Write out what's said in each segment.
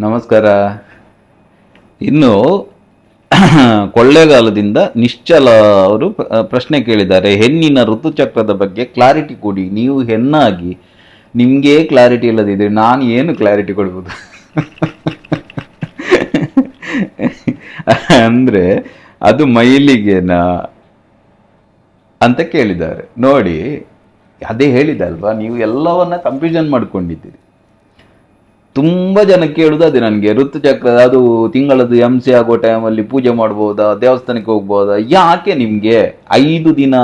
ನಮಸ್ಕಾರ. ಇನ್ನು ಕೊಳ್ಳೆಗಾಲದಿಂದ ನಿಶ್ಚಲ ಅವರು ಪ್ರ- ಪ್ರಶ್ನೆ ಕೇಳಿದ್ದಾರೆ. ಹೆಣ್ಣಿನ ಋತುಚಕ್ರದ ಬಗ್ಗೆ ಕ್ಲಾರಿಟಿ ಕೊಡಿ. ನೀವು ಹೆಣ್ಣಾಗಿ ನಿಮಗೆ ಕ್ಲಾರಿಟಿ ಇಲ್ಲದಿದ್ರೆ ನಾನು ಏನು ಕ್ಲಾರಿಟಿ ಕೊಡ್ಬೋದು? ಅಂದ್ರೆ ಅದು ಮೈಲಿಗೆನಾ ಅಂತ ಕೇಳಿದ್ದಾರೆ. ನೋಡಿ, ಅದೇ ಹೇಳಿದಲ್ವಾ ನೀವು ಎಲ್ಲವನ್ನ ಕನ್ಫ್ಯೂಷನ್ ಮಾಡ್ಕೊಂಡಿದ್ದೀರಿ. ತುಂಬ ಜನ ಕೇಳುದು ಅದೇ ನನಗೆ. ಋತುಚಕ್ರ ಅದು ತಿಂಗಳದ್ದು ಎಂ ಆಗೋ ಟೈಮಲ್ಲಿ ಪೂಜೆ ಮಾಡ್ಬೋದಾ, ದೇವಸ್ಥಾನಕ್ಕೆ ಹೋಗ್ಬೋದಾ, ಯಾಕೆ ನಿಮಗೆ ಐದು ದಿನ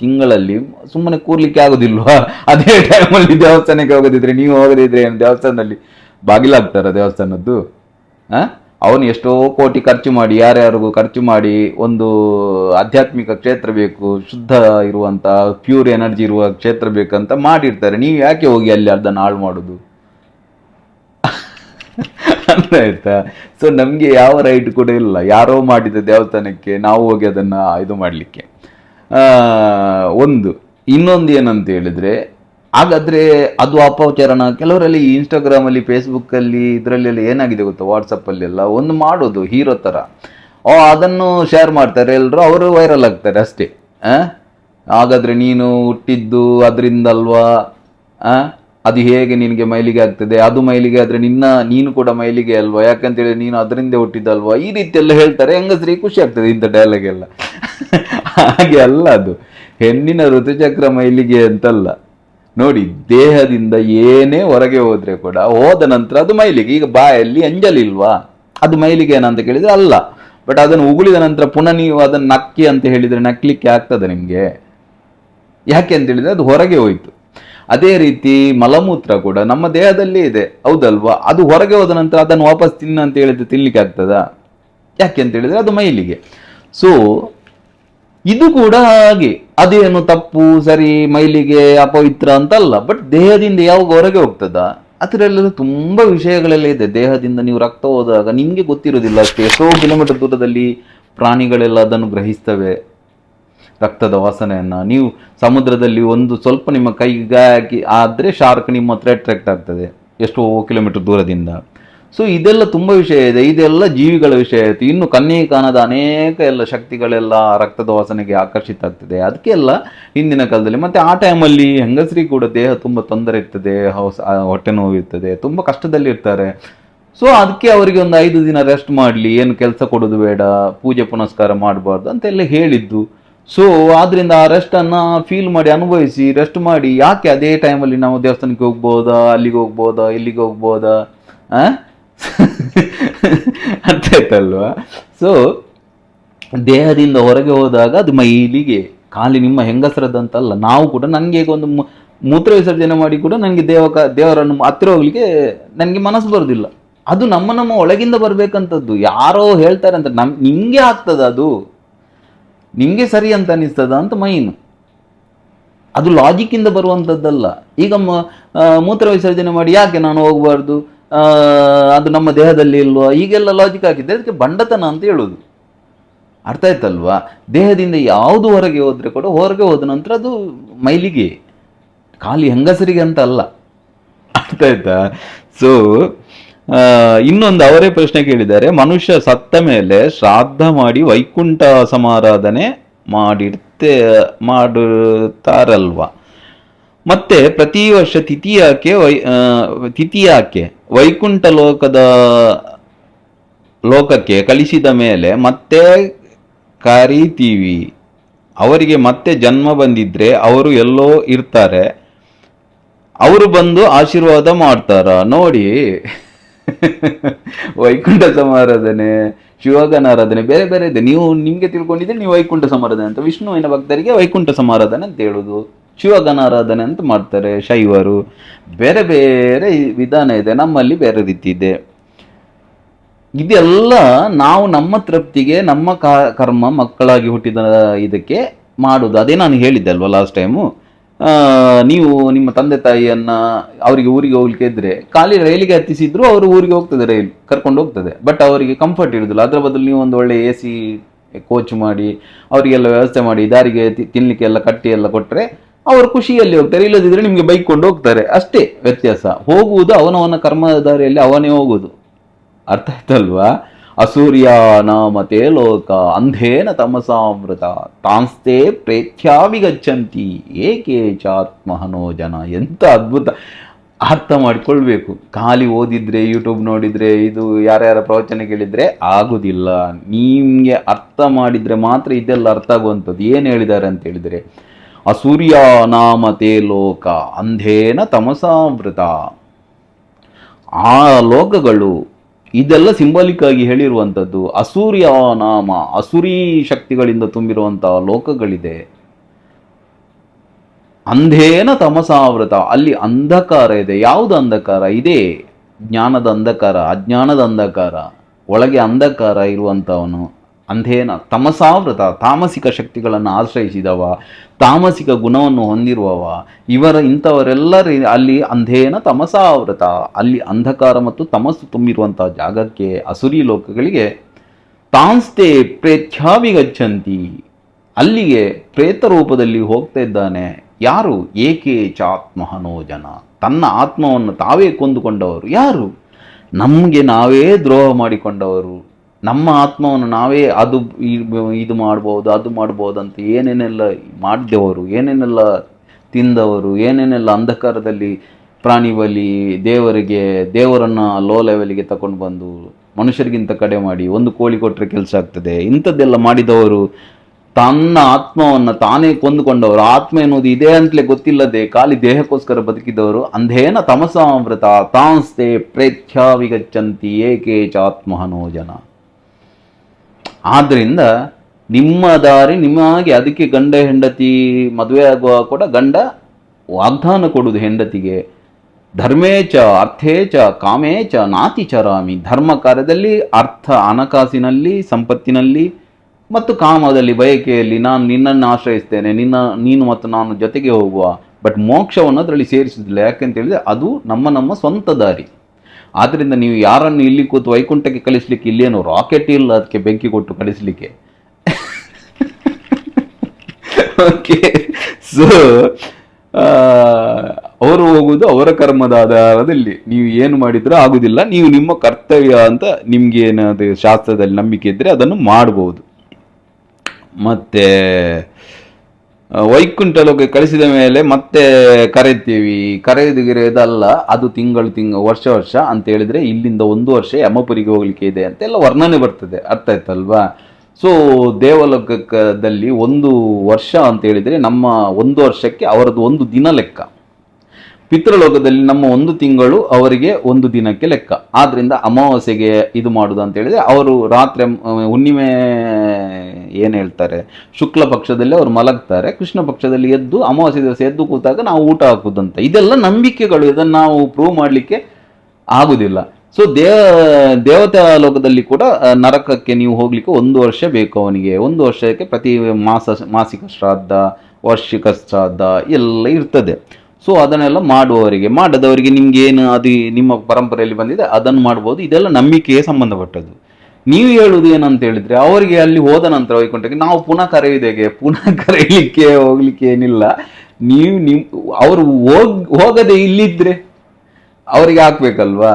ತಿಂಗಳಲ್ಲಿ ಸುಮ್ಮನೆ ಕೂರ್ಲಿಕ್ಕೆ ಆಗೋದಿಲ್ವಾ? ಅದೇ ಟೈಮಲ್ಲಿ ದೇವಸ್ಥಾನಕ್ಕೆ ಹೋಗೋದಿದ್ರೆ, ನೀವು ಹೋಗೋದಿದ್ರೆ ಏನು ದೇವಸ್ಥಾನದಲ್ಲಿ ಬಾಗಿಲಾಗ್ತಾರ ದೇವಸ್ಥಾನದ್ದು? ಹಾಂ ಅವನು ಎಷ್ಟೋ ಕೋಟಿ ಖರ್ಚು ಮಾಡಿ, ಯಾರ್ಯಾರಿಗೂ ಖರ್ಚು ಮಾಡಿ ಒಂದು ಆಧ್ಯಾತ್ಮಿಕ ಕ್ಷೇತ್ರ ಬೇಕು, ಶುದ್ಧ ಇರುವಂಥ ಪ್ಯೂರ್ ಎನರ್ಜಿ ಇರುವ ಕ್ಷೇತ್ರ ಬೇಕಂತ ಮಾಡಿರ್ತಾರೆ. ನೀವು ಯಾಕೆ ಹೋಗಿ ಅಲ್ಲಿ ಅದನ್ನು ಹಾಳು ಮಾಡೋದು? ಆಯ್ತಾ? ಸೊ ನಮಗೆ ಯಾವ ರೈಟ್ ಕೂಡ ಇಲ್ಲ. ಯಾರೋ ಮಾಡಿದ ದೇವಸ್ಥಾನಕ್ಕೆ ನಾವು ಹೋಗಿ ಅದನ್ನ ಇದು ಮಾಡಲಿಕ್ಕೆ. ಒಂದು, ಇನ್ನೊಂದು ಏನಂತ ಹೇಳಿದ್ರೆ, ಹಾಗಾದ್ರೆ ಅದು ಅಪಚಾರಣ ಕೆಲವರಲ್ಲಿ ಇನ್ಸ್ಟಾಗ್ರಾಮ್ ಅಲ್ಲಿ ಫೇಸ್ಬುಕ್ ಅಲ್ಲಿ ಇದರಲ್ಲೆಲ್ಲ ಏನಾಗಿದೆ ಗೊತ್ತಾ? ವಾಟ್ಸಪ್ಪಲ್ಲೆಲ್ಲ ಒಂದು ಮಾಡೋದು, ಹೀರೋ ತರ. ಓ, ಅದನ್ನು ಶೇರ್ ಮಾಡ್ತಾರೆ. ಎಲ್ಲರೂ ಅವರು ವೈರಲ್ ಆಗ್ತಾರೆ ಅಷ್ಟೇ? ಹಾಗಾದ್ರೆ ನೀನು ಹುಟ್ಟಿದ್ದು ಅದರಿಂದಲ್ವಾ? ಅದು ಹೇಗೆ ನಿನಗೆ ಮೈಲಿಗೆ ಆಗ್ತದೆ? ಅದು ಮೈಲಿಗೆ ಆದರೆ ನಿನ್ನ, ನೀನು ಕೂಡ ಮೈಲಿಗೆ ಅಲ್ವಾ? ಯಾಕಂತೇಳಿ ನೀನು ಅದರಿಂದ ಹುಟ್ಟಿದ್ದಲ್ವಾ? ಈ ರೀತಿ ಎಲ್ಲ ಹೇಳ್ತಾರೆ, ಹೆಂಗಸ್ರಿಗೆ ಖುಷಿ ಆಗ್ತದೆ ಇಂಥ ಡೈಲಾಗ್ ಎಲ್ಲ. ಹಾಗೆ ಅಲ್ಲ ಅದು. ಹೆಣ್ಣಿನ ಋತುಚಕ್ರ ಮೈಲಿಗೆ ಅಂತಲ್ಲ. ನೋಡಿ, ದೇಹದಿಂದ ಏನೇ ಹೊರಗೆ ಹೋದರೆ ಕೂಡ ಹೋದ ನಂತರ ಅದು ಮೈಲಿಗೆ. ಈಗ ಬಾಯಲ್ಲಿ ಅಂಜಲಿಲ್ವಾ ಅದು ಮೈಲಿಗೆ ಏನಂತ ಕೇಳಿದ್ರೆ ಅಲ್ಲ. ಬಟ್ ಅದನ್ನು ಉಗುಳಿದ ನಂತರ ಪುನಃ ನೀವು ಅದನ್ನು ನಕ್ಕಿ ಅಂತ ಹೇಳಿದ್ರೆ ನಕ್ಕಲಿಕ್ಕೆ ಆಗ್ತದೆ ನಿಮಗೆ. ಯಾಕೆ ಅಂತ ಹೇಳಿದ್ರೆ ಅದು ಹೊರಗೆ ಹೋಯ್ತು. ಅದೇ ರೀತಿ ಮಲಮೂತ್ರ ಕೂಡ ನಮ್ಮ ದೇಹದಲ್ಲೇ ಇದೆ. ಹೌದಲ್ವಾ? ಅದು ಹೊರಗೆ ಹೋದ ನಂತರ ಅದನ್ನು ವಾಪಸ್ ತಿನ್ನ ಅಂತ ಹೇಳಿದ್ರೆ ತಿನ್ಲಿಕ್ಕೆ ಆಗ್ತದಾ? ಯಾಕೆ ಅಂತ ಹೇಳಿದ್ರೆ ಅದು ಮೈಲಿಗೆ. ಸೊ ಇದು ಕೂಡ ಹಾಗೆ. ಅದೇನು ತಪ್ಪು, ಸರಿ, ಮೈಲಿಗೆ ಅಪವಿತ್ರ ಅಂತಲ್ಲ ಬಟ್ ದೇಹದಿಂದ ಯಾವಾಗ ಹೊರಗೆ ಹೋಗ್ತದ? ಅದರಲ್ಲೆಲ್ಲ ತುಂಬ ವಿಷಯಗಳೆಲ್ಲ ಇದೆ. ದೇಹದಿಂದ ನೀವು ರಕ್ತ ಹೋದಾಗ ನಿಮಗೆ ಗೊತ್ತಿರೋದಿಲ್ಲ ಅಷ್ಟೇ. ಎಷ್ಟೋ ಕಿಲೋಮೀಟರ್ ದೂರದಲ್ಲಿ ಪ್ರಾಣಿಗಳೆಲ್ಲ ಅದನ್ನು ಗ್ರಹಿಸ್ತವೆ. ರಕ್ತದ ವಾಸನೆಯನ್ನು. ನೀವು ಸಮುದ್ರದಲ್ಲಿ ಒಂದು ಸ್ವಲ್ಪ ನಿಮ್ಮ ಕೈಗೆ ಹಾಕಿ ಆದ್ರೆ ಶಾರ್ಕ್ ನಿಮ್ಮ ಹತ್ರ ಅಟ್ರ್ಯಾಕ್ಟ್ ಆಗ್ತದೆ, ಎಷ್ಟೋ ಕಿಲೋಮೀಟರ್ ದೂರದಿಂದ. ಸೊ ಇದೆಲ್ಲ ತುಂಬ ವಿಷಯ ಇದೆ. ಇದೆಲ್ಲ ಜೀವಿಗಳ ವಿಷಯ ಆಯಿತು ಇನ್ನು ಕಾಣದ ಅನೇಕ ಎಲ್ಲ ಶಕ್ತಿಗಳೆಲ್ಲ ರಕ್ತದ ವಾಸನೆಗೆ ಆಕರ್ಷಿತ ಆಗ್ತದೆ. ಅದಕ್ಕೆಲ್ಲ ಹಿಂದಿನ ಕಾಲದಲ್ಲಿ, ಮತ್ತೆ ಆ ಟೈಮಲ್ಲಿ ಹೆಂಗಸರಿಗೆ ಕೂಡ ದೇಹ ತುಂಬ ತೊಂದರೆ ಇರ್ತದೆ, ಹೌಸ್- ಹೊಟ್ಟೆ ನೋವು ಇರ್ತದೆ, ತುಂಬ ಕಷ್ಟದಲ್ಲಿ ಇರ್ತಾರೆ. ಸೊ ಅದಕ್ಕೆ ಅವರಿಗೆ ಒಂದು ಐದು ದಿನ ರೆಸ್ಟ್ ಮಾಡಲಿ, ಏನು ಕೆಲಸ ಕೊಡೋದು ಬೇಡ, ಪೂಜೆ ಪುನಸ್ಕಾರ ಮಾಡಬಾರ್ದು ಅಂತೆಲ್ಲ ಹೇಳಿದ್ದು. ಸೊ ಆದ್ರಿಂದ ಆ ರೆಸ್ಟನ್ನು ಫೀಲ್ ಮಾಡಿ, ಅನುಭವಿಸಿ ರೆಸ್ಟ್ ಮಾಡಿ, ಯಾಕೆ ಅದೇ ಟೈಮಲ್ಲಿ ನಾವು ದೇವಸ್ಥಾನಕ್ಕೆ ಹೋಗ್ಬೋದಾ, ಅಲ್ಲಿಗೆ ಹೋಗ್ಬೋದಾ, ಇಲ್ಲಿಗೆ ಹೋಗ್ಬೋದಾ? ಅರ್ಥ ಆಯ್ತಲ್ವಾ? ಸೊ ದೇಹದಿಂದ ಹೊರಗೆ ಹೋದಾಗ ಅದು ಮೈಲಿಗೆ ಖಾಲಿ ನಿಮ್ಮ ಹೆಂಗಸರದಂತಲ್ಲ, ನಾವು ಕೂಡ ನನಗೆ ಈಗ ಒಂದು ಮೂತ್ರ ವಿಸರ್ಜನೆ ಮಾಡಿ ಕೂಡ ನನಗೆ ದೇವಕ ದೇವರನ್ನು ಹತ್ತಿರ ಹೋಗ್ಲಿಕ್ಕೆ ನನಗೆ ಮನಸ್ಸು ಬರೋದಿಲ್ಲ. ಅದು ನಮ್ಮ ನಮ್ಮ ಒಳಗಿಂದ ಬರಬೇಕಂತದ್ದು. ಯಾರೋ ಹೇಳ್ತಾರೆ ಅಂತ, ನಮ್ ನಿಮಗೆ ಆಗ್ತದ ಅದು. ನಿಮ್ಗೆ ಸರಿ ಅಂತ ಅನ್ನಿಸ್ತದ ಅಂತ ಮೈನು. ಅದು ಲಾಜಿಕ್ಕಿಂದ ಬರುವಂಥದ್ದಲ್ಲ ಈಗ ಮೂತ್ರ ವಿಸರ್ಜನೆ ಮಾಡಿ ಯಾಕೆ ನಾನು ಹೋಗಬಾರ್ದು? ಅದು ನಮ್ಮ ದೇಹದಲ್ಲಿ ಇಲ್ವಾ? ಈಗೆಲ್ಲ ಲಾಜಿಕ್ ಆಗಿದೆ ಅದಕ್ಕೆ ಬಂಡತನ ಅಂತ ಹೇಳೋದು. ಅರ್ಥ ಆಯ್ತಲ್ವಾ? ದೇಹದಿಂದ ಯಾವುದು ಹೊರಗೆ ಹೋದರೆ ಕೂಡ ಹೊರಗೆ ಹೋದ ನಂತರ ಅದು ಮೈಲಿಗೆ, ಖಾಲಿ ಹೆಂಗಸರಿಗೆ ಅಂತ ಅಲ್ಲ. ಅರ್ಥ ಆಯ್ತಾ? ಸೊ ಇನ್ನೊಂದು ಅವರೇ ಪ್ರಶ್ನೆ ಕೇಳಿದ್ದಾರೆ. ಮನುಷ್ಯ ಸತ್ತ ಮೇಲೆ ಶ್ರಾದ್ದ ಮಾಡಿ ವೈಕುಂಠ ಸಮಾರಾಧನೆ ಮಾಡಿರ್ತೆ, ಮಾಡುತ್ತಾರಲ್ವ? ಮತ್ತೆ ಪ್ರತಿ ವರ್ಷ ತಿಥಿಯಾಕೆ ವೈ ತಿಥಿಯಾಕೆ ವೈಕುಂಠ ಲೋಕದ, ಲೋಕಕ್ಕೆ ಕಳಿಸಿದ ಮೇಲೆ ಮತ್ತೆ ಕರೀತೀವಿ. ಅವರಿಗೆ ಮತ್ತೆ ಜನ್ಮ ಬಂದಿದ್ರೆ ಅವರು ಎಲ್ಲೋ ಇರ್ತಾರೆ. ಅವರು ಬಂದು ಆಶೀರ್ವಾದ ಮಾಡ್ತಾರ? ನೋಡಿ. ವೈಕುಂಠ ಸಮಾರಾಧನೆ ಶಿವಗನಾರಾಧನೆ ಬೇರೆ ಬೇರೆ ಇದೆ. ನೀವು ನಿಮಗೆ ತಿಳ್ಕೊಂಡಿದ್ರೆ ನೀವು ವೈಕುಂಠ ಸಮಾರಾಧನೆ ಅಂತ. ವಿಷ್ಣುವಿನ ಭಕ್ತರಿಗೆ ವೈಕುಂಠ ಸಮಾರಾಧನೆ ಅಂತ ಹೇಳುದು. ಶಿವಗನಾರಾಧನೆ ಅಂತ ಮಾಡ್ತಾರೆ ಶೈವರು. ಬೇರೆ ಬೇರೆ ವಿಧಾನ ಇದೆ. ನಮ್ಮಲ್ಲಿ ಬೇರೆ ರೀತಿ ಇದೆ. ಇದೆಲ್ಲ ನಾವು ನಮ್ಮ ತೃಪ್ತಿಗೆ, ನಮ್ಮ ಕರ್ಮ ಮಕ್ಕಳಾಗಿ ಹುಟ್ಟಿದ ಇದಕ್ಕೆ ಮಾಡುದು. ಅದೇ ನಾನು ಹೇಳಿದ್ದೆ ಅಲ್ವಾ ಲಾಸ್ಟ್ ಟೈಮು ನೀವು ನಿಮ್ಮ ತಂದೆ ತಾಯಿಯನ್ನ ಅವರಿಗೆ ಊರಿಗೆ ಹೋಗ್ಲಿಕ್ಕೆ ಇದ್ರೆ ಖಾಲಿ ರೈಲಿಗೆ ಹತ್ತಿಸಿದ್ರು ಅವರು ಊರಿಗೆ ಹೋಗ್ತದೆ ರೈಲ್, ಕರ್ಕೊಂಡು ಹೋಗ್ತದೆ. ಬಟ್ ಅವರಿಗೆ ಕಂಫರ್ಟ್ ಇರುದಿಲ್ಲ. ಅದರ ಬದಲು ನೀವು ಒಂದು ಒಳ್ಳೆ ಎ ಸಿ ಕೋಚ್ ಮಾಡಿ, ಅವರಿಗೆಲ್ಲ ವ್ಯವಸ್ಥೆ ಮಾಡಿ, ದಾರಿಗೆ ತಿ- ತಿನ್ಲಿಕ್ಕೆ ಎಲ್ಲ ಕಟ್ಟಿ ಎಲ್ಲ ಕೊಟ್ಟರೆ ಅವರು ಖುಷಿಯಲ್ಲಿ ಹೋಗ್ತಾರೆ. ಇಲ್ಲದಿದ್ರೆ ನಿಮಗೆ ಬೈಕ್ ಕೊಂಡು ಹೋಗ್ತಾರೆ. ಅಷ್ಟೇ ವ್ಯತ್ಯಾಸ. ಹೋಗುವುದು ಅವನವನ ಕರ್ಮದಾರಿಯಲ್ಲಿ ಅವನೇ ಹೋಗುವುದು. ಅರ್ಥ ಆಯ್ತಲ್ವಾ? ಅಸೂರ್ಯ ನಾಮತೆ ಲೋಕ, ಅಂಧೇನ ತಮಸಾಮೃತ, ತಾಂಸ್ತೆ ಪ್ರೇತ್ಯಾವಿಗಚ್ಚಂತಿ ಏಕೆ ಚಾತ್ಮಹನೋ ಜನ? ಎಂಥ ಅದ್ಭುತ ಅರ್ಥ ಮಾಡಿಕೊಳ್ಬೇಕು. ಖಾಲಿ ಓದಿದರೆ ಯೂಟ್ಯೂಬ್ ನೋಡಿದರೆ, ಇದು ಯಾರ್ಯಾರ ಪ್ರವಚನ ಕೇಳಿದರೆ ಆಗೋದಿಲ್ಲ. ನಿಮಗೆ ಅರ್ಥ ಮಾಡಿದರೆ ಮಾತ್ರ ಇದೆಲ್ಲ ಅರ್ಥ ಆಗುವಂಥದ್ದು. ಏನು ಹೇಳಿದ್ದಾರೆ ಅಂತ ಹೇಳಿದರೆ, ಅಸೂರ್ಯ ನಾಮತೆ ಲೋಕ, ಅಂಧೇನ ತಮಸಾಮೃತ. ಆ ಲೋಕಗಳು ಇದೆಲ್ಲ ಸಿಂಬಾಲಿಕ್ ಆಗಿ ಹೇಳಿರುವಂಥದ್ದು ಅಸೂರ್ಯ ನಾಮ ಅಸುರಿ ಶಕ್ತಿಗಳಿಂದ ತುಂಬಿರುವಂತಹ ಲೋಕಗಳಿದೆ. ಅಂಧೇನ ತಮಸಾವೃತ, ಅಲ್ಲಿ ಅಂಧಕಾರ ಇದೆ. ಯಾವುದು ಅಂಧಕಾರ? ಇದೇ ಜ್ಞಾನದ ಅಂಧಕಾರ, ಅಜ್ಞಾನದ ಅಂಧಕಾರ, ಒಳಗೆ ಅಂಧಕಾರ ಇರುವಂಥವನು. ಅಂಧೇನ ತಮಸಾವೃತ, ತಾಮಸಿಕ ಶಕ್ತಿಗಳನ್ನು ಆಶ್ರಯಿಸಿದವ, ತಾಮಸಿಕ ಗುಣವನ್ನು ಹೊಂದಿರುವವ, ಇವರ ಇಂಥವರೆಲ್ಲರ ಅಲ್ಲಿ ಅಂಧೇನ ತಮಸಾವೃತ, ಅಲ್ಲಿ ಅಂಧಕಾರ ಮತ್ತು ತಮಸ್ಸು ತುಂಬಿರುವಂಥ ಜಾಗಕ್ಕೆ ಅಸುರಿ ಲೋಕಗಳಿಗೆ ತಾಂಸ್ತೆ ಪ್ರೇತ್ಯಾವಿಗಚ್ಚಂತಿ ಅಲ್ಲಿಗೆ ಪ್ರೇತ ರೂಪದಲ್ಲಿ ಹೋಗ್ತಾ ಇದ್ದಾನೆ. ಯಾರು? ಏಕೆ ಚಾತ್ಮಹನೋ ಜನ? ತನ್ನ ಆತ್ಮವನ್ನು ತಾವೇ ಕೊಂದುಕೊಂಡವರು ಯಾರು? ನಮಗೆ ನಾವೇ ದ್ರೋಹ ಮಾಡಿಕೊಂಡವರು. ನಮ್ಮ ಆತ್ಮವನ್ನು ನಾವೇ ಅದು ಇದು ಮಾಡ್ಬೋದು, ಅದು ಮಾಡ್ಬೋದು ಅಂತ ಏನೇನೆಲ್ಲ ಮಾಡಿದವರು, ಏನೇನೆಲ್ಲ ತಿಂದವರು, ಏನೇನೆಲ್ಲ ಅಂಧಕಾರದಲ್ಲಿ ಪ್ರಾಣಿ ಬಲಿ ದೇವರಿಗೆ, ದೇವರನ್ನು ಲೋ ಲೆವೆಲ್ಗೆ ತಗೊಂಡು ಬಂದು ಮನುಷ್ಯರಿಗಿಂತ ಕಡೆ ಮಾಡಿ ಒಂದು ಕೋಳಿ ಕೊಟ್ಟರೆ ಕೆಲಸ ಆಗ್ತದೆ. ಇಂಥದ್ದೆಲ್ಲ ಮಾಡಿದವರು ತನ್ನ ಆತ್ಮವನ್ನು ತಾನೇ ಕೊಂದುಕೊಂಡವರು. ಆತ್ಮ ಎನ್ನುವುದು ಇದೆ ಅಂತಲೇ ಗೊತ್ತಿಲ್ಲದೆ ಖಾಲಿ ದೇಹಕ್ಕೋಸ್ಕರ ಬದುಕಿದವರು. ಅಂಧೇನ ತಮಸಾಮೃತ ತಾಂಸ್ತೆ ಪ್ರೇತ್ಯಾವಿಗಚ್ಚಂತಿ ಏಕೇಚ ಆತ್ಮಹನೋ ಜನ. ಆದ್ರಿಂದ ನಿಮ್ಮ ದಾರಿ ನಿಮಗೆ ಅದಕ್ಕೆ ಗಂಡ ಹೆಂಡತಿ ಮದುವೆ ಆಗುವ ಕೂಡ ಗಂಡ ವಾಗ್ದಾನ ಕೊಡುವುದು ಹೆಂಡತಿಗೆ. ಧರ್ಮೇಚ ಅರ್ಥೇಚ ಕಾಮೇಚ ನಾತಿ ಚರಾಮಿ ಧರ್ಮ ಕಾರ್ಯದಲ್ಲಿ, ಅರ್ಥ ಹಣಕಾಸಿನಲ್ಲಿ ಸಂಪತ್ತಿನಲ್ಲಿ ಮತ್ತು ಕಾಮದಲ್ಲಿ, ಬಯಕೆಯಲ್ಲಿ ನಾನು ನಿನ್ನನ್ನು ಆಶ್ರಯಿಸ್ತೇನೆ. ನಿನ್ನ, ನೀನು ಮತ್ತು ನಾನು ಜೊತೆಗೆ ಹೋಗುವ. ಬಟ್ ಮೋಕ್ಷವನ್ನು ಅದರಲ್ಲಿ ಸೇರಿಸುವುದಿಲ್ಲ. ಯಾಕೆಂತ ಹೇಳಿದರೆ ಅದು ನಮ್ಮ ನಮ್ಮ ಸ್ವಂತ ದಾರಿ. ಆದ್ದರಿಂದ ನೀವು ಯಾರನ್ನು ಇಲ್ಲಿ ಕೂತು ವೈಕುಂಠಕ್ಕೆ ಕಳಿಸ್ಲಿಕ್ಕೆ ಇಲ್ಲೇನು ರಾಕೆಟ್ ಇಲ್ಲ, ಅದಕ್ಕೆ ಬೆಂಕಿ ಕೊಟ್ಟು ಕಳಿಸ್ಲಿಕ್ಕೆ. ಓಕೆ ಸೊ ಅವರು ಹೋಗುವುದು ಅವರ ಕರ್ಮದ ಆಧಾರದಲ್ಲಿ. ನೀವು ಏನು ಮಾಡಿದ್ರೂ ಆಗುದಿಲ್ಲ. ನೀವು ನಿಮ್ಮ ಕರ್ತವ್ಯ ಅಂತ ನಿಮ್ಗೆ ಏನಾದ್ರು ಶಾಸ್ತ್ರದಲ್ಲಿ ನಂಬಿಕೆ ಇದ್ದರೆ ಅದನ್ನು ಮಾಡಬಹುದು ಮತ್ತೆ ವೈಕುಂಠ ಲೋಕ ಕಳಿಸಿದ ಮೇಲೆ ಮತ್ತೆ ಕರೆಯುತ್ತೀವಿ. ಕರೆಯದಿರೋದಲ್ಲ ಅದು ತಿಂಗಳು ತಿಂಗ, ವರ್ಷ ವರ್ಷ ಅಂತ ಹೇಳಿದ್ರೆ ಇಲ್ಲಿಂದ ಒಂದು ವರ್ಷ ಯಮಪುರಿಗೆ ಹೋಗ್ಲಿಕ್ಕೆ ಇದೆ ಅಂತೆಲ್ಲ ವರ್ಣನೆ ಬರ್ತದೆ. ಅರ್ಥ ಆಯ್ತಲ್ವಾ? ಸೊ ದೇವಲೋಕದಲ್ಲಿ ಒಂದು ವರ್ಷ ಅಂತ ಹೇಳಿದ್ರೆ ನಮ್ಮ ಒಂದು ವರ್ಷಕ್ಕೆ ಅವರದ್ದು ಒಂದು ದಿನ ಲೆಕ್ಕ. ಪಿತೃಲೋಕದಲ್ಲಿ ನಮ್ಮ ಒಂದು ತಿಂಗಳು ಅವರಿಗೆ ಒಂದು ದಿನಕ್ಕೆ ಲೆಕ್ಕ. ಆದ್ರಿಂದ ಅಮಾವಾಸ್ಯೆಗೆ ಇದು ಮಾಡುದು ಅಂತ ಹೇಳಿದ್ರೆ ಅವರು ರಾತ್ರಿ ಹುಣ್ಣಿಮೆ ಏನು ಹೇಳ್ತಾರೆ, ಶುಕ್ಲ ಪಕ್ಷದಲ್ಲಿ ಅವರು ಮಲಗ್ತಾರೆ, ಕೃಷ್ಣ ಪಕ್ಷದಲ್ಲಿ ಎದ್ದು, ಅಮಾವಾಸ್ಯೆ ದಿವಸ ಎದ್ದು ಕೂತಾಗ ನಾವು ಊಟ ಹಾಕುದಂತ. ಇದೆಲ್ಲ ನಂಬಿಕೆಗಳು, ಇದನ್ನು ನಾವು ಪ್ರೂವ್ ಮಾಡಲಿಕ್ಕೆ ಆಗುದಿಲ್ಲ. ಸೊ ದೇವ, ದೇವತಾ ಲೋಕದಲ್ಲಿ ಕೂಡ ನರಕಕ್ಕೆ ನೀವು ಹೋಗ್ಲಿಕ್ಕೆ ಒಂದು ವರ್ಷ ಬೇಕು ಅವನಿಗೆ. ಒಂದು ವರ್ಷಕ್ಕೆ ಪ್ರತಿ ಮಾಸ, ಮಾಸಿಕ ಶ್ರಾದ್ದ, ವಾರ್ಷಿಕ ಶ್ರಾದ್ದ ಎಲ್ಲ ಇರ್ತದೆ. ಸೊ ಅದನ್ನೆಲ್ಲ ಮಾಡುವವರಿಗೆ, ಮಾಡದವರಿಗೆ ನಿಮ್ಗೆ ಏನು ಅದು ನಿಮ್ಮ ಪರಂಪರೆಯಲ್ಲಿ ಬಂದಿದೆ, ಅದನ್ನು ಮಾಡ್ಬೋದು. ಇದೆಲ್ಲ ನಂಬಿಕೆಗೆ ಸಂಬಂಧಪಟ್ಟದ್ದು. ನೀವು ಹೇಳುವುದು ಏನಂತ ಹೇಳಿದ್ರೆ ಅವರಿಗೆ ಅಲ್ಲಿ ಹೋದ ನಂತರ ವೈಕುಂಠಕ್ಕೆ, ನಾವು ಪುನಃ ಕರೆಯುವುದೇಗೆ ಪುನಃ ಕರೆಯಲಿಕ್ಕೆ, ಹೋಗ್ಲಿಕ್ಕೆ ಏನಿಲ್ಲ. ನೀವು ನಿಮ್, ಅವರು ಹೋಗ್, ಹೋಗದೆ ಇಲ್ಲಿದ್ರೆ ಅವರಿಗೆ ಹಾಕ್ಬೇಕಲ್ವಾ?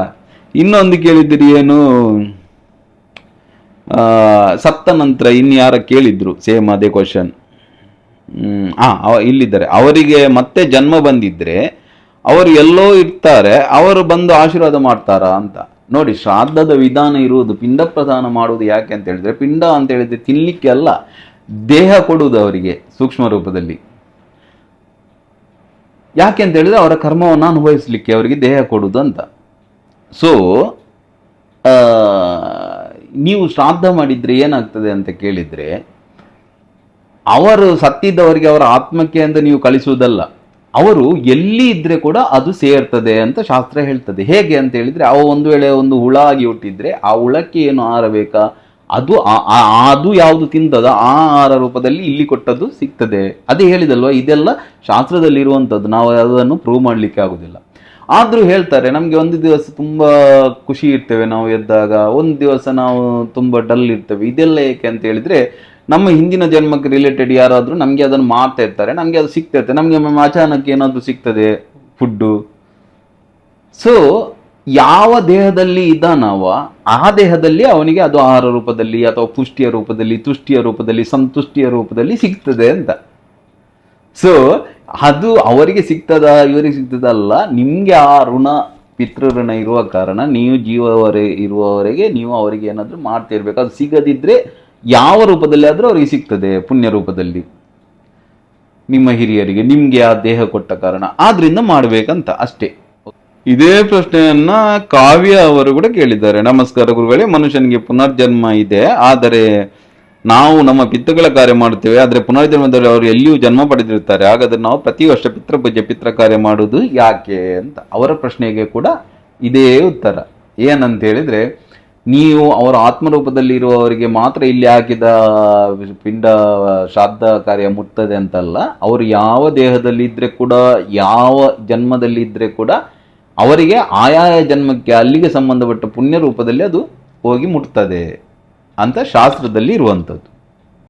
ಇನ್ನೊಂದು ಕೇಳಿದ್ರಿ ಏನು? ಸತ್ತ ನಂತರ ಇನ್ಯಾರ ಕೇಳಿದ್ರು ಸೇಮ್ ಅದೇ ಕ್ವಶನ್ ಅವ- ಇಲ್ಲಿದ್ದಾರೆ. ಅವರಿಗೆ ಮತ್ತೆ ಜನ್ಮ ಬಂದಿದ್ರೆ ಅವರು ಎಲ್ಲೋ ಇರ್ತಾರೆ, ಅವರು ಬಂದು ಆಶೀರ್ವಾದ ಮಾಡ್ತಾರಾ ಅಂತ. ನೋಡಿ, ಶ್ರಾದ್ದದ ವಿಧಾನ ಇರುವುದು ಪಿಂಡ ಪ್ರದಾನ ಮಾಡುವುದು ಯಾಕೆ ಅಂತ ಹೇಳಿದ್ರೆ, ಪಿಂಡ ಅಂತ ಹೇಳಿದ್ರೆ ತಿನ್ಲಿಕ್ಕೆ ಅಲ್ಲ, ದೇಹ ಕೊಡುವುದು ಅವರಿಗೆ ಸೂಕ್ಷ್ಮ ರೂಪದಲ್ಲಿ. ಯಾಕೆ ಅಂತ ಹೇಳಿದ್ರೆ ಅವರ ಕರ್ಮವನ್ನು ಅನುಭವಿಸ್ಲಿಕ್ಕೆ ಅವರಿಗೆ ದೇಹ ಕೊಡುವುದು ಅಂತ. ಸೊ ನೀವು ಶ್ರಾದ್ದ ಮಾಡಿದ್ರೆ ಏನಾಗ್ತದೆ ಅಂತ ಕೇಳಿದ್ರೆ ಅವರು ಸತ್ತಿದ್ದವರಿಗೆ ಅವರ ಆತ್ಮಕ್ಕೆ ಅಂತ ನೀವು ಕಳಿಸುವುದಲ್ಲ. ಅವರು ಎಲ್ಲಿ ಇದ್ರೆ ಕೂಡ ಅದು ಸೇರ್ತದೆ ಅಂತ ಶಾಸ್ತ್ರ ಹೇಳ್ತದೆ. ಹೇಗೆ ಅಂತ ಹೇಳಿದ್ರೆ, ಅವ ಒಂದು ವೇಳೆ ಒಂದು ಹುಳ ಆಗಿ ಹುಟ್ಟಿದ್ರೆ ಆ ಹುಳಕ್ಕೆ ಏನು ಆಹಾರ ಬೇಕಾ ಅದು ಆ- ಅದು ಯಾವುದು ತಿಂತದ ಆ ಆಹಾರ ರೂಪದಲ್ಲಿ ಇಲ್ಲಿ ಕೊಟ್ಟದ್ದು ಸಿಗ್ತದೆ. ಅದೇ ಹೇಳಿದಲ್ವಾ? ಇದೆಲ್ಲ ಶಾಸ್ತ್ರದಲ್ಲಿ ಇರುವಂಥದ್ದು ನಾವು ಅದನ್ನು ಪ್ರೂವ್ ಮಾಡಲಿಕ್ಕೆ ಆಗುದಿಲ್ಲ. ಆದರೂ ಹೇಳ್ತಾರೆ, ನಮಗೆ ಒಂದು ದಿವಸ ತುಂಬಾ ಖುಷಿ ಇರ್ತೇವೆ ನಾವು ಎದ್ದಾಗ. ಒಂದು ದಿವಸ ನಾವು ತುಂಬಾ ಡಲ್ ಇರ್ತೇವೆ. ಇದೆಲ್ಲ ಏಕೆ ಅಂತ ಹೇಳಿದ್ರೆ ನಮ್ಮ ಹಿಂದಿನ ಜನ್ಮಕ್ಕೆ ರಿಲೇಟೆಡ್ ಯಾರಾದರೂ ನಮಗೆ ಅದನ್ನು ಮಾಡ್ತಾ ಇರ್ತಾರೆ, ನಮಗೆ ಅದು ಸಿಗ್ತಾ ಇರ್ತಾರೆ ನಮಗೆ ಅಚಾನಕ್ ಏನಾದರೂ ಸಿಗ್ತದೆ? ಫುಡ್ಡು ಸೊ ಯಾವ ದೇಹದಲ್ಲಿ ಇದ್ದಾನವ ಆ ದೇಹದಲ್ಲಿ ಅವನಿಗೆ ಅದು ಆಹಾರ ರೂಪದಲ್ಲಿ ಅಥವಾ ಪುಷ್ಟಿಯ ರೂಪದಲ್ಲಿ, ತುಷ್ಟಿಯ ರೂಪದಲ್ಲಿ, ಸಂತುಷ್ಟಿಯ ರೂಪದಲ್ಲಿ ಸಿಗ್ತದೆ ಅಂತ. ಸೊ ಅದು ಅವರಿಗೆ ಸಿಗ್ತದ, ಇವರಿಗೆ ಸಿಗ್ತದಲ್ಲ. ನಿಮಗೆ ಆ ಋಣ ಪಿತೃಋಣ ಇರುವ ಕಾರಣ ನೀವು ಜೀವವರೆ, ಇರುವವರೆಗೆ ನೀವು ಅವರಿಗೆ ಏನಾದರೂ ಮಾಡ್ತಿರ್ಬೇಕು ಅದು ಸಿಗದಿದ್ರೆ ಯಾವ ರೂಪದಲ್ಲಿ ಆದರೂ ಅವರಿಗೆ ಸಿಗ್ತದೆ, ಪುಣ್ಯ ರೂಪದಲ್ಲಿ. ನಿಮ್ಮ ಹಿರಿಯರಿಗೆ, ನಿಮಗೆ ಆ ದೇಹ ಕೊಟ್ಟ ಕಾರಣ. ಆದ್ರಿಂದ ಮಾಡಬೇಕಂತ ಅಷ್ಟೇ. ಇದೇ ಪ್ರಶ್ನೆಯನ್ನ ಕಾವ್ಯ ಅವರು ಕೂಡ ಕೇಳಿದ್ದಾರೆ. ನಮಸ್ಕಾರ ಗುರುಗಳೇ, ಮನುಷ್ಯನಿಗೆ ಪುನರ್ಜನ್ಮ ಇದೆ. ಆದರೆ ನಾವು ನಮ್ಮ ಪಿತೃಗಳ ಕಾರ್ಯ ಮಾಡುತ್ತೇವೆ. ಆದರೆ ಪುನರ್ಜನ್ಮದಲ್ಲಿ ಅವರು ಎಲ್ಲಿಯೂ ಜನ್ಮ ಪಡೆದಿರುತ್ತಾರೆ. ಹಾಗಾದ್ರೆ ನಾವು ಪ್ರತಿ ವರ್ಷ ಪಿತೃಪೂಜೆ ಪಿತೃ ಕಾರ್ಯ ಮಾಡುವುದು ಯಾಕೆ ಅಂತ ಅವರ ಪ್ರಶ್ನೆಗೆ ಕೂಡ ಇದೇ ಉತ್ತರ. ಏನಂತ ಹೇಳಿದ್ರೆ ನೀವು ಅವರ ಆತ್ಮರೂಪದಲ್ಲಿ ಇರುವವರಿಗೆ ಮಾತ್ರ ಇಲ್ಲಿ ಹಾಕಿದ ಪಿಂಡ, ಶ್ರಾದ್ದ ಕಾರ್ಯ ಮುಟ್ತದೆ ಅಂತಲ್ಲ, ಅವರು ಯಾವ ದೇಹದಲ್ಲಿ ಇದ್ರೆ ಕೂಡ, ಯಾವ ಜನ್ಮದಲ್ಲಿ ಇದ್ರೆ ಕೂಡ, ಅವರಿಗೆ ಆಯಾಯ ಜನ್ಮಕ್ಕೆ ಅಲ್ಲಿಗೆ ಸಂಬಂಧಪಟ್ಟ ಪುಣ್ಯ ರೂಪದಲ್ಲಿ ಅದು ಹೋಗಿ ಮುಟ್ತದೆ ಅಂತ ಶಾಸ್ತ್ರದಲ್ಲಿ ಇರುವಂಥದ್ದು.